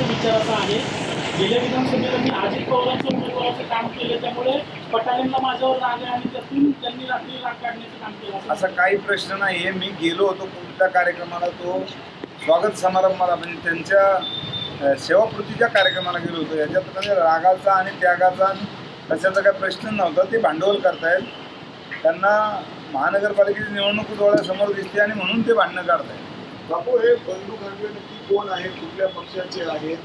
त्यांचं विचार असा आहे. गेल्या विधानसभेला मी अजित पवारांचं उमेदवाराचं काम केलं त्यामुळे पटालेंना माझ्यावर राग आहे आणि त्यातून त्यांनी रात्री राग काढण्याचं काम केलं. असा काही प्रश्न नाही आहे मी गेलो होतो कोणत्या कार्यक्रमाला तो स्वागत समारंभाला म्हणजे त्यांच्या सेवापूर्तीच्या सेवाकृतीच्या कार्यक्रमाला गेलो होतो याच्यात म्हणजे रागाचा आणि त्यागाचा आणि कशाचा काही प्रश्न नव्हता ते भांडवल करतायत. त्यांना महानगरपालिकेची निवडणूक डोळ्यासमोर दिसते आणि म्हणून ते भांडणं काढतायत. बापू हे बंधू खांडवे नक्की कोण आहेत कुठल्या पक्षाचे आहेत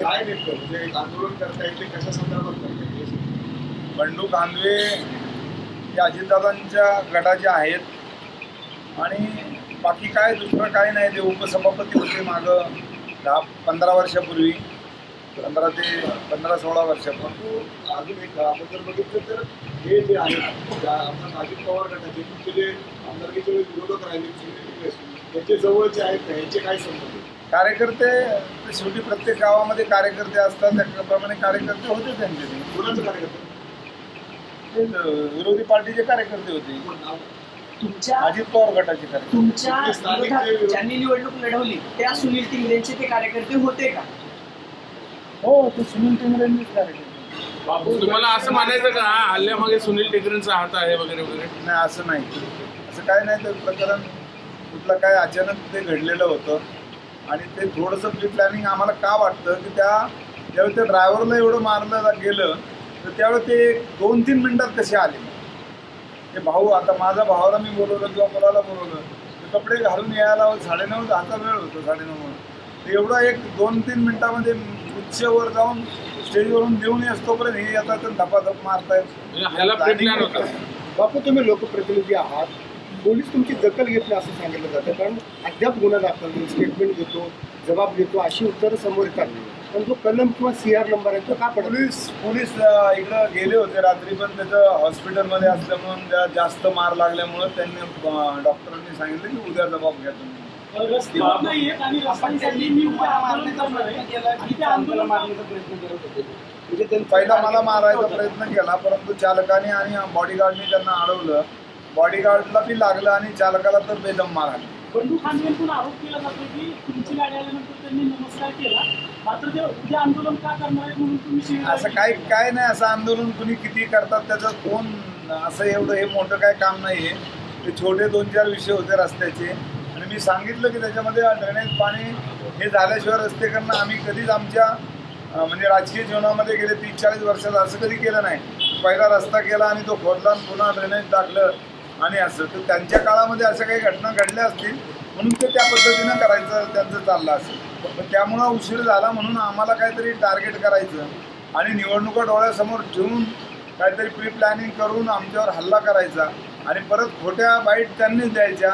काय नेमकं? म्हणजे एक आंदोलन करतायत ते कशा संदर्भात करतायत बंडू कांदवे हे अजितदादांच्या गटाचे आहेत आणि बाकी काय दुसरं काय नाही ते उपसभापती होते मागं दहा पंधरा वर्षापूर्वी. पंधरा ते पंधरा सोळा वर्षापूर्वी. अजून एक आपण जर बघितलं तर हे जे आहेत ज्या आपण अजित पवार गटाचे तुमचे जे आमदारकीचे विरोधक राहिले याचे जवळचे आहेत का? याचे काय संबंध? कार्यकर्ते ते शेवटी प्रत्येक गावामध्ये कार्यकर्ते असतात त्याप्रमाणे कार्यकर्ते होते त्यांचे. ते. कोणाचं कार्यकर्ते? ते विरोधी पार्टीचे कार्यकर्ते होते? तुमच्या अजित पवार गटाचे कार्यकर्ते. तुमच्या विरोधात ज्यांनी निवडणूक लढवली त्या सुनील टिंगलेंचे ते कार्यकर्ते होते का? हो ते सुनील टिंगरेंनीच कार्यकर्ते तुम्हाला असं म्हणायचं का? हल्ल्यामागे सुनील टेकरेंचा हात आहे वगैरे वगैरे. नाही असं नाही. असं काय नाही ते प्रकरण कुठलं काय अचानक ते घडलेलं होतं. आणि ते थोडंसं प्री प्लॅनिंग आम्हाला का वाटतं की त्या ज्यावेळी त्या ड्रायव्हरला एवढं मारलं गेलं तर त्यावेळी ते दोन तीन मिनटात कसे आले? ते भाऊ आता माझ्या भावाला मी बोलवलं किंवा मुलाला बोलवलं ते कपडे घालून यायला साडेनऊ दहाचा वेळ होतो साडेनऊ ते एवढं एक दोन तीन मिनिटामध्ये उच्चवर जाऊन स्टेजवरून देऊन येस तोपर्यंत हे येतात धपाधप मारतायत. म्हणजे बापू तुम्ही लोकप्रतिनिधी आहात. पोलीस तुमची दखल घेत नाही असं सांगितलं जातं. कारण अद्याप गुन्हा दाखल नाही. स्टेटमेंट घेतो जबाब घेतो अशी उत्तरं समोर येतात. पण जो कलम किंवा सी आर नंबर आहे तो का पडत पोलीस पोलीस अं, इकडं गेले होते रात्री पण त्याचं हॉस्पिटलमध्ये असल्यामुळं त्या जास्त मार लागल्यामुळं त्यांनी अं, डॉक्टरांनी सांगितलं की उद्या जबाब घ्या तुम्ही. रस्ते होत नाहीयेत आणि रस्त्यांसाठी मी उभं आंदोलन करणार आहे आणि ते. आंदोलन पहिला मला मारायचा प्रयत्न केला परंतु चालकाने आणि बॉडीगार्डने त्यांना अडवलं. बॉडीगार्डला बी लागलं आणि चालकाला तर बेदम मार बंडू खांडवेंतून आरोप केला जातो की तुमची गाडी आल्यानंतर त्यांनी नमस्कार केला. मात्र ते उद्या आंदोलन का करणार आहे म्हणून तुम्ही शिवीगाळ असं काय काय नाही असं आंदोलन कुणी किती करतात त्याचं कोण असं एवढं हे मोठं काय काम नाही आहे ते छोटे दोन चार विषय होते रस्त्याचे. आणि मी सांगितलं की त्याच्यामध्ये ड्रेनेज पाणी हे झाल्याशिवाय रस्ते करणं आम्ही कधीच आमच्या म्हणजे राजकीय जीवनामध्ये गेले तीस चाळीस वर्षात असं कधी केलं नाही. पहिला रस्ता केला आणि तो खोदला आणि पुन्हा ड्रेनेज टाकलं. आणि असं तर त्यांच्या काळामध्ये अशा काही घटना घडल्या असतील म्हणून ते त्या पद्धतीनं करायचं त्यांचं चाललं असेल पण त्यामुळं उशीर झाला म्हणून आम्हाला काहीतरी टार्गेट करायचं आणि निवडणुका डोळ्यासमोर ठेवून काहीतरी प्री प्लॅनिंग करून आमच्यावर हल्ला करायचा आणि परत खोट्या बाईट त्यांनीच द्यायच्या.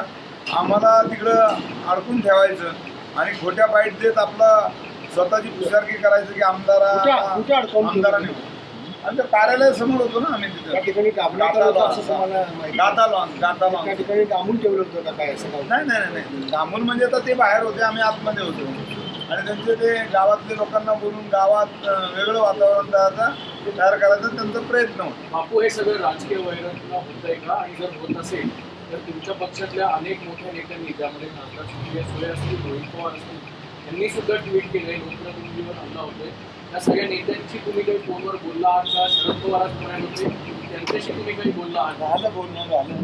आम्हाला तिकडं अडकून ठेवायचं आणि खोट्या बाईट देत आपला स्वतःची पुशारकी करायचं की आमदारा? आमदाराने आमच्या कार्यालयासमोर होतो ना आम्ही त्या तिथं ठिकाणी दाबण्यात आलं होतं असं तुम्हाला माहिती आहे? गाता लॉन गाता त्या लॉन ठिकाणी दाबून ठेवलं होतं का काय असं नाही नाही नाही, म्हणजे आता ते बाहेर होते आम्ही आतमध्ये होतो. आणि त्यांचे ते गावातले लोकांना बोलून गावात वेगळं वातावरण तयार तयार करायचा त्यांचा प्रयत्न होता. बापू हे सगळं राजकीय वैरातला होतंय का? आणि जर होत असेल तर तुमच्या पक्षातल्या अनेक मोठ्या नेत्यांनी ज्यामध्ये खासदार सुळे असतील रोहित पवार असतील त्यांनी सुद्धा ट्विट केलंय लोकप्रतिनिधीवर हल्ला होतोय. त्या सगळ्या नेत्यांशी तुम्ही काही फोनवर बोलला आहात का? शरद पवार आज पुण्यात होते त्यांच्याशी तुम्ही काही बोलला आहात? झालं बोलणं झालं.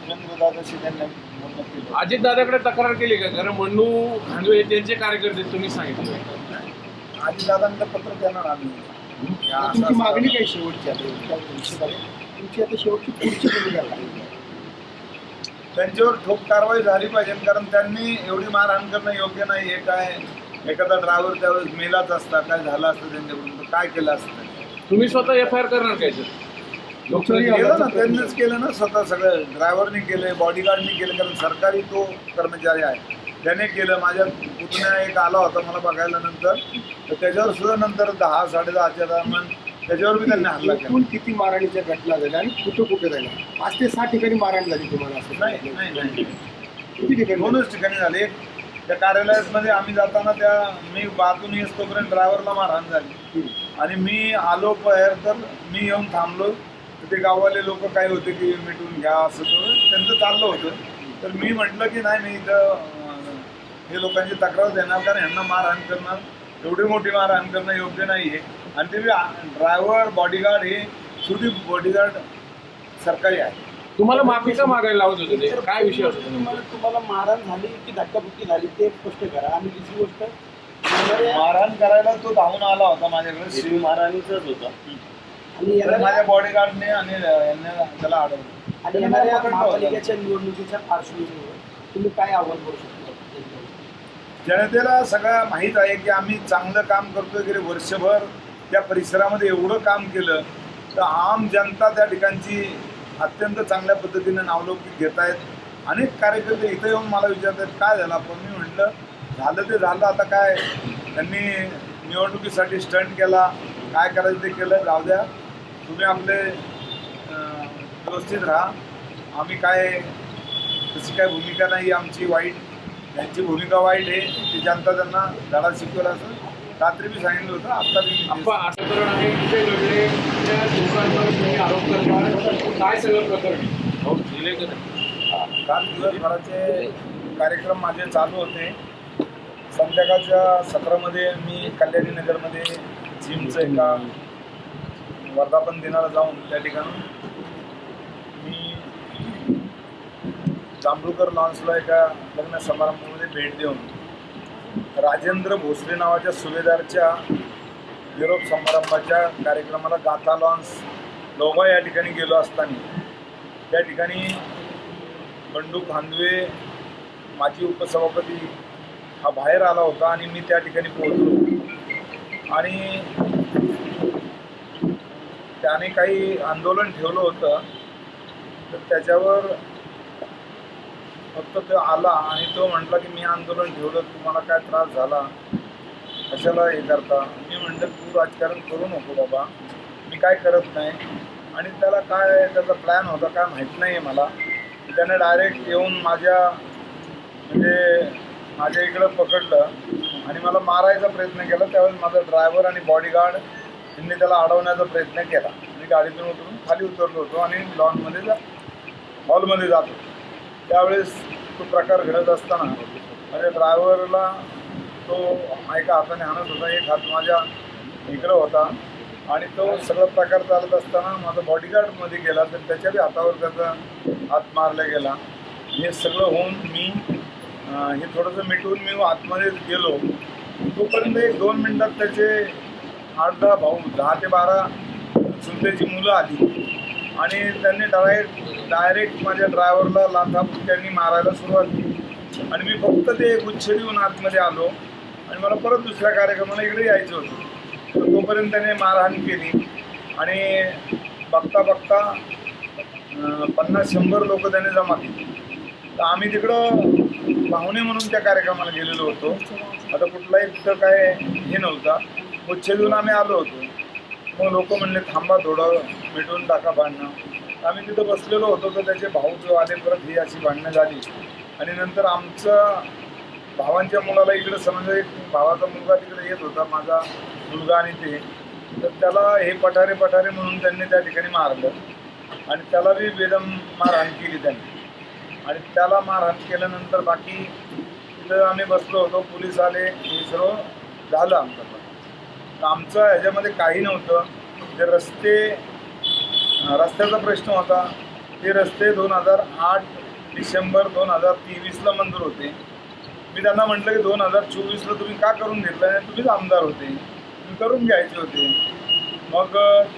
सुरेंद्रदादाशी त्यांनी बोलणं केलं. अजित दादाकडे तक्रार केली का? कारण मन्नू खांडवे त्यांचे कार्यकर्ते तुम्ही सांगितलं. आधी दादांचं पत्र देणार आम्ही. मागणी काय शेवटची आता? तुमची आता शेवटची पुढची त्यांच्यावर ठोक कारवाई झाली पाहिजे कारण त्यांनी एवढी मारहाण करणं योग्य नाही हे काय? एखादा ड्रायव्हर त्यावेळेस मेलाच असता काय झालं असतं त्यांच्याकडून? काय केलं असतं? तुम्ही स्वतः एफ आय आर करणार काय केलं ना त्यांनीच केलं ना स्वतः सगळं. ड्रायव्हरनी केलं बॉडीगार्डनी केलं कारण सरकारी तो कर्मचारी आहे. त्याने केलं. माझ्या पुतण्या एक आला होता मला बघायला नंतर. तर त्याच्यावर सुद्धा नंतर दहा साडेदहाच्या दरम्यान त्याच्यावर बी त्यांनी हल्ला केला. एकूण किती मारहाणीच्या घटना झाल्या आणि कुठं कुठं झाल्या? पाच ते सहा ठिकाणी मारहाण झाली तुम्हाला असं नाही नाही नाही. किती ठिकाणी? दोनच ठिकाणी झाले. त्या कार्यालयामध्ये आम्ही जाताना त्या मी बाजून येस तोपर्यंत ड्रायव्हरला मारहाण झाली. आणि मी आलो बाहेर तर मी येऊन थांबलो. तर ते गाववाले लोक काय होते की मिटून घ्या असं तो त्यांचं चाललं होतं. तर मी म्हटलं की नाही मी इथं अं, हे लोकांची तक्रार देणार कारण ह्यांना मारहाण करणार. एवढी मोठी मारहाण करणं योग्य नाही आहे आणि ते ड्रायव्हर बॉडीगार्ड हे सुधी बॉडीगार्ड सरकारी आहे. तुम्हाला माफी का मागायला लावत होते ते? काय विषय होता तुम्हाला तुम्हाला मारहाण झाली की धक्काबुक्की झाली ते स्पष्ट करा. आणि दुसरी गोष्ट मारहाण करायला तो धावून आला होता माझ्याकडे. शिव महाराणीचाच होता. आणि तर येणाऱ्या माझ्या बॉडीगार्डने आणि यांनी त्याला अडवलं. आणि त्याने येणाऱ्या. महापालिकेच्या निवडणुकीच्या पार्श्वभूमीवर तुम्ही काय आव्हान करू शकता? जनतेला सगळं माहीत आहे की आम्ही चांगलं काम करतोय गेले वर्षभर त्या परिसरामध्ये एवढं काम केलं तर आम जनता त्या ठिकाणची अत्यंत चांगल्या पद्धतीने नावलौकिक घेत आहेत अनेक कार्यकर्ते इथं येऊन मला विचारतात काय झालं? पण मी म्हटलं झालं ते झालं आता काय? त्यांनी निवडणुकीसाठी स्टंट केला काय करायचं ते केलं जाऊ द्या तुम्ही आपले व्यवस्थित राहा. आम्ही काय तशी काय भूमिका नाही आमची वाईट त्यांची भूमिका वाईट आहे ती जनता त्यांना धडा शिकवला असं रात्री मी सांगितलं होतं आत्ता मी प्रकरण आहे कुठे घडले त्या लोकांवर तुम्ही आरोप करता काय सगळं प्रकरण? हो, दिले? काल दिवसभराचे कार्यक्रम माझे चालू होते संध्याकाळच्या सत्रामध्ये मी कल्याणी नगरमध्ये जिमचं एका वर्धापन दिनाला जाऊन त्या ठिकाणी मी जांभूळकर लॉन्सला एका लग्न समारंभामध्ये भेट देऊन राजेंद्र भोसले नावाच्या सुभेदारच्या निरोप समारंभाच्या कार्यक्रमाला गाथा लॉन्स लोबा या ठिकाणी गेलो असताना. त्या ठिकाणी बंडू खांदवे माजी उपसभापती हा बाहेर आला होता आणि मी त्या ठिकाणी पोहोचलो. आणि त्याने काही आंदोलन ठेवलं होतं. तर त्याच्यावर फक्त तो आला आणि तो म्हटला की मी आंदोलन ठेवलं तुम्हाला काय त्रास झाला? कशाला हे करता? मी म्हटलं तू राजकारण करू नको बाबा. मी काय करत नाही. आणि त्याला काय त्याचा प्लॅन होता काय माहीत नाही आहे मला. त्याने डायरेक्ट येऊन माझ्या म्हणजे माझ्या इकडं पकडलं आणि मला मारायचा प्रयत्न केला. त्यावेळेस माझा ड्रायव्हर आणि बॉडीगार्ड यांनी त्याला अडवण्याचा प्रयत्न केला. मी गाडीतून उतरून खाली उतरलो होतो आणि लॉनमध्ये जा हॉलमध्ये जातो त्यावेळेस तो प्रकार घडत असताना माझ्या ड्रायव्हरला तो एका हाताने हाणत होता एक हात माझ्या इकडं होता आणि तो सगळा प्रकार चालत असताना माझा बॉडीगार्डमध्ये गेला तर त्याच्याही हातावर त्याचा हात मारला गेला. हे सगळं होऊन मी हे थोडंसं मिटवून मी आतमध्ये गेलो. तोपर्यंत एक दोन मिनटात त्याचे आठ दहा भाऊ दहा ते बारा सुंदरची मुलं आली. आणि त्यांनी डायरेक्ट डायरेक्ट माझ्या ड्रायव्हरला लाथाबुक्क्यांनी मारायला सुरुवात केली. आणि मी फक्त ते गुच्छ देऊन आतमध्ये आलो. आणि मला परत दुसऱ्या कार्यक्रमाला इकडे यायचं होतं. तर तोपर्यंत त्याने मारहाण केली. आणि बघता बघता पन्नास शंभर लोक त्याने जमा केली. तर आम्ही तिकडं पाहुणे म्हणून त्या कार्यक्रमाला गेलेलो होतो. आता कुठलाही तिथं काय हे नव्हता. गुच्छ देऊन आम्ही आलो होतो. मग लोक म्हणले थांबा थोडं मिटून टाका भांडणं. आम्ही तिथं बसलेलो होतो तर त्याचे भाऊ जो आले परत ही अशी भांडणं झाली. आणि नंतर आमचं भावांच्या मुलाला इकडं समजा एक भावाचा मुलगा तिकडे येत होता माझा मुलगा आणि ते. तर त्याला हे पठारे पठारे म्हणून त्यांनी त्या ठिकाणी मारलं. आणि त्याला बी बेदम मारहाण केली त्यांनी. आणि त्याला मारहाण केल्यानंतर बाकी तिथं आम्ही बसलो होतो पोलीस आले हे सर्व झालं आमचं. पण आमचं ह्याच्यामध्ये काही नव्हतं. जे रस्ते रस्त्याचा प्रश्न होता ते रस्ते दोन हजार आठ डिसेंबर दोन हजार तेवीसला मंजूर होते. मी त्यांना म्हटलं की दोन हजार चोवीसला तुम्ही का करून घेतलं नाही? तुम्हीच आमदार होते. तुम्ही करून घ्यायचे होते. मग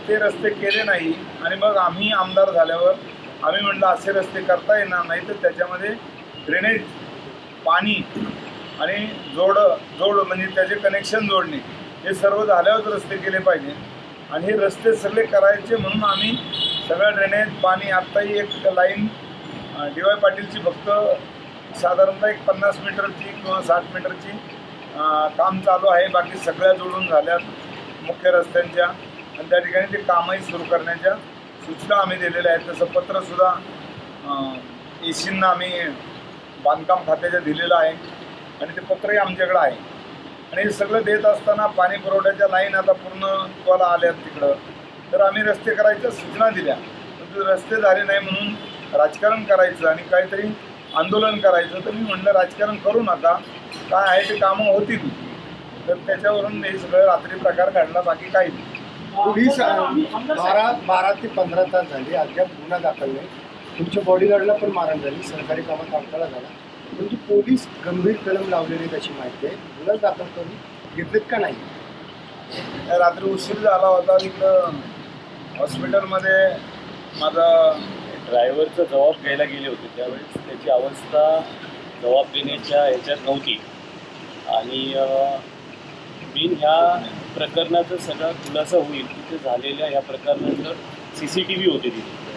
ते रस्ते केले नाही आणि मग आम्ही आमदार झाल्यावर आम्ही म्हटलं असे रस्ते करता येणार नाही तर त्याच्यामध्ये ड्रेनेज पाणी आणि जोड जोड म्हणजे त्याचे कनेक्शन जोडणे. हे सर्व झाल्यावरच रस्ते केले पाहिजे. आणि हे रस्ते सगळे करायचे म्हणून आम्ही सगळ्या ड्रेनेज पाणी आत्ताही एक लाईन डी वाय पाटीलची फक्त साधारणतः एक पन्नास मीटरची किंवा साठ मीटरची काम चालू आहे. बाकी सगळ्या जोडून झाल्यात मुख्य रस्त्यांच्या. आणि त्या ठिकाणी ते कामही सुरू करण्याच्या सूचना आम्ही दिलेल्या आहेत. तसं पत्रसुद्धा एसींना आम्ही बांधकाम खात्याच्या दिलेलं आहे. आणि ते पत्रही आमच्याकडं आहे. आणि हे सगळं देत असताना पाणी पुरवठ्याच्या लाईन आता पूर्ण तुम्हाला आल्यात तिकडं. तर आम्ही रस्ते करायच्या सूचना दिल्या. परंतु रस्ते झाले नाही म्हणून राजकारण करायचं आणि काहीतरी आंदोलन करायचं. तर मी म्हणलं राजकारण करू नका. काय आहे ते कामं होतील. तर त्याच्यावरून हे सगळं रात्री प्रकार घडला बाकी काही नाही. पोलीस बारा बारा ते पंधरा तास झाले. अद्याप गुन्हा दाखल नाही. तुमच्या बॉडीगार्डला पण मारण झाली. सरकारी कामात अडथळा झाला. म्हणजे पोलीस गंभीर कलम लावलेले त्याची माहिती आहे. गुन्हा दाखल करून घेतलेत का नाही? रात्री उशीर झाला होता तिकडं हॉस्पिटलमध्ये माझा ड्रायव्हरचा जबाब घ्यायला गेले होते. त्यावेळेस त्याची अवस्था जबाब देण्याच्या ह्याच्यात नव्हती. आणि मी ह्या प्रकरणाचा सगळा खुलासा होईल तिथे झालेल्या ह्या प्रकरणानंतर सी सी टी व्ही होते तिथे.